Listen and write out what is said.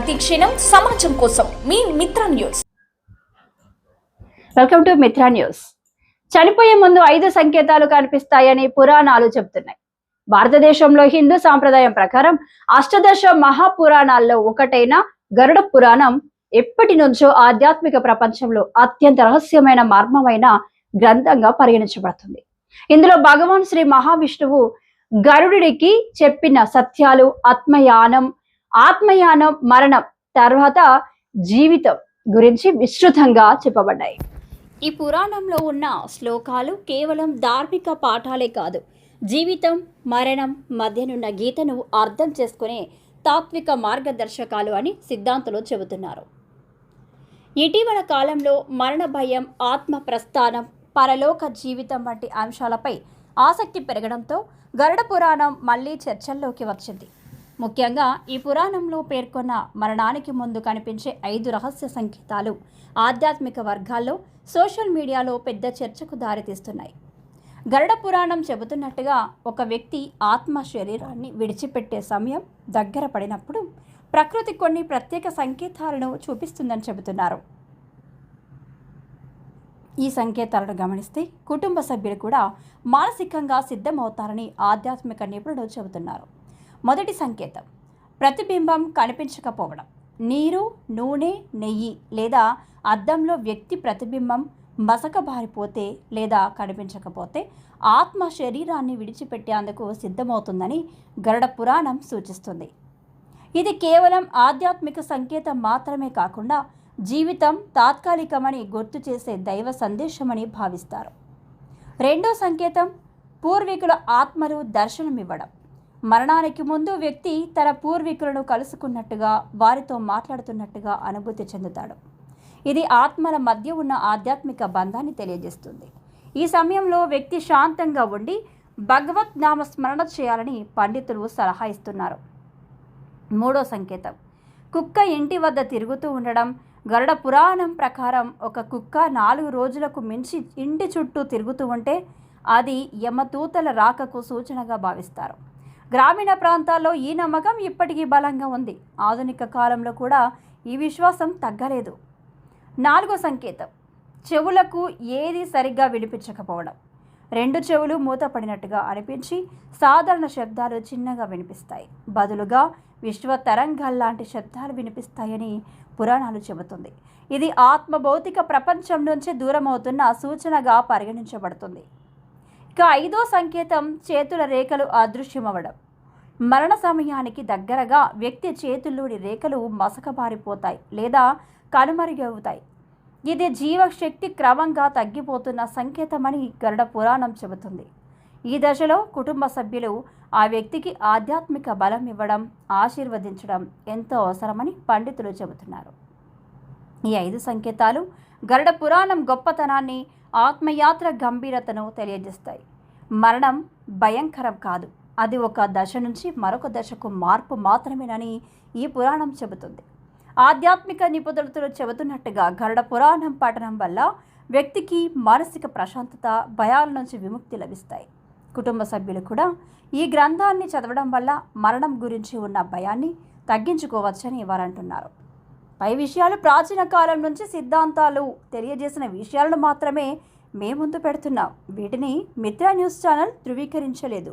ప్రతిక్షణం సమాజం కోసం. మీ Mitra news. Welcome to Mitra news. చనిపోయే ముందు ఐదు సంకేతాలు కనిపిస్తాయని పురాణాలు చెబుతున్నాయి. భారతదేశంలో హిందూ సాంప్రదాయం ప్రకారం అష్టదశ మహాపురాణాల్లో ఒకటైన గరుడ పురాణం ఎప్పటి నుంచో ఆధ్యాత్మిక ప్రపంచంలో అత్యంత రహస్యమైన మర్మమైన గ్రంథంగా పరిగణించబడుతుంది. ఇందులో భగవాన్ శ్రీ మహావిష్ణువు గరుడికి చెప్పిన సత్యాలు ఆత్మయానం ఆత్మయానం మరణం తర్వాత జీవితం గురించి విస్తృతంగా చెప్పబడ్డాయి. ఈ పురాణంలో ఉన్న శ్లోకాలు కేవలం ధార్మిక పాఠాలే కాదు. జీవితం మరణం మధ్యనున్న గీతను అర్థం చేసుకునే తాత్విక మార్గదర్శకాలు అని సిద్ధాంతులు చెబుతున్నారు. ఇటీవల కాలంలో మరణ భయం ఆత్మ ప్రస్థానం పరలోక జీవితం వంటి అంశాలపై ఆసక్తి పెరగడంతో గరుడ పురాణం మళ్ళీ చర్చల్లోకి వచ్చింది. ముఖ్యంగా ఈ పురాణంలో పేర్కొన్న మరణానికి ముందు కనిపించే ఐదు రహస్య సంకేతాలు ఆధ్యాత్మిక వర్గాల్లో సోషల్ మీడియాలో పెద్ద చర్చకు దారితీస్తున్నాయి. గరుడ పురాణం చెబుతున్నట్టుగా ఒక వ్యక్తి ఆత్మ శరీరాన్ని విడిచిపెట్టే సమయం దగ్గర పడినప్పుడు ప్రకృతి కొన్ని ప్రత్యేక సంకేతాలను చూపిస్తుందని చెబుతున్నారు. ఈ సంకేతాలను గమనిస్తే కుటుంబ సభ్యులు కూడా మానసికంగా సిద్ధమవుతారని ఆధ్యాత్మిక నిపుణులు చెబుతున్నారు. మొదటి సంకేతం. ప్రతిబింబం కనిపించకపోవడం. నీరు నూనె నెయ్యి లేదా అద్దంలో వ్యక్తి ప్రతిబింబం మసకబారిపోతే లేదా కనిపించకపోతే ఆత్మ శరీరాన్ని విడిచిపెట్టేందుకు సిద్ధమవుతుందని గరుడ పురాణం సూచిస్తుంది. ఇది కేవలం ఆధ్యాత్మిక సంకేతం మాత్రమే కాకుండా జీవితం తాత్కాలికమని గుర్తు చేసే దైవ సందేశమని భావిస్తారు. రెండో సంకేతం పూర్వీకుల ఆత్మలు దర్శనమివ్వడం. మరణానికి ముందు వ్యక్తి తన పూర్వీకులను కలుసుకున్నట్టుగా వారితో మాట్లాడుతున్నట్టుగా అనుభూతి చెందుతాడు. ఇది ఆత్మల మధ్య ఉన్న ఆధ్యాత్మిక బంధాన్ని తెలియజేస్తుంది. ఈ సమయంలో వ్యక్తి శాంతంగా ఉండి భగవత్ నామ స్మరణ చేయాలని పండితులు సలహా ఇస్తున్నారు. మూడో సంకేతం. కుక్క ఇంటి వద్ద తిరుగుతూ ఉండడం గరుడ పురాణం ప్రకారం ఒక కుక్క నాలుగు రోజులకు మించి ఇంటి చుట్టూ తిరుగుతూ ఉంటే అది యమతూతల రాకకు సూచనగా భావిస్తారు. గ్రామీణ ప్రాంతాల్లో ఈ నమ్మకం ఇప్పటికీ బలంగా ఉంది. ఆధునిక కాలంలో కూడా ఈ విశ్వాసం తగ్గలేదు. నాలుగో సంకేతం. చెవులకు ఏది సరిగ్గా వినిపించకపోవడం. రెండు చెవులు మూతపడినట్టుగా అనిపించి సాధారణ శబ్దాలు చిన్నగా వినిపిస్తాయి. బదులుగా విశ్వ తరంగాల్లాంటి శబ్దాలు వినిపిస్తాయని పురాణాలు చెబుతుంది. ఇది ఆత్మ భౌతిక ప్రపంచం నుంచి దూరమవుతున్న సూచనగా పరిగణించబడుతుంది. ఇక ఐదో సంకేతం చేతుల రేఖలు అదృశ్యమవడం. మరణ సమయానికి దగ్గరగా వ్యక్తి చేతుల్లోని రేఖలు మసకబారిపోతాయి లేదా కనుమరుగవుతాయి. ఇది జీవశక్తి క్రమంగా తగ్గిపోతున్న సంకేతమని గరుడ పురాణం చెబుతుంది. ఈ దశలో కుటుంబ సభ్యులు ఆ వ్యక్తికి ఆధ్యాత్మిక బలం ఇవ్వడం ఆశీర్వదించడం ఎంతో అవసరమని పండితులు చెబుతున్నారు. ఈ ఐదు సంకేతాలు గరుడ పురాణం గొప్పతనాన్ని ఆత్మయాత్ర గంభీరతను తెలియజేస్తాయి. మరణం భయంకరం కాదు. అది ఒక దశ నుంచి మరొక దశకు మార్పు మాత్రమేనని ఈ పురాణం చెబుతుంది. ఆధ్యాత్మిక నిపుణులతో చెబుతున్నట్టుగా గరుడ పురాణం పఠనం వల్ల వ్యక్తికి మానసిక ప్రశాంతత భయాల నుంచి విముక్తి లభిస్తాయి. కుటుంబ సభ్యులు కూడా ఈ గ్రంథాన్ని చదవడం వల్ల మరణం గురించి ఉన్న భయాన్ని తగ్గించుకోవచ్చని వారంటున్నారు. పై విషయాలు ప్రాచీన కాలం నుంచి సిద్ధాంతాలు తెలియజేసిన విషయాలను మాత్రమే మేము ముందు పెడుతున్నాం. వీటిని మిత్రా న్యూస్ ఛానల్ ధృవీకరించలేదు.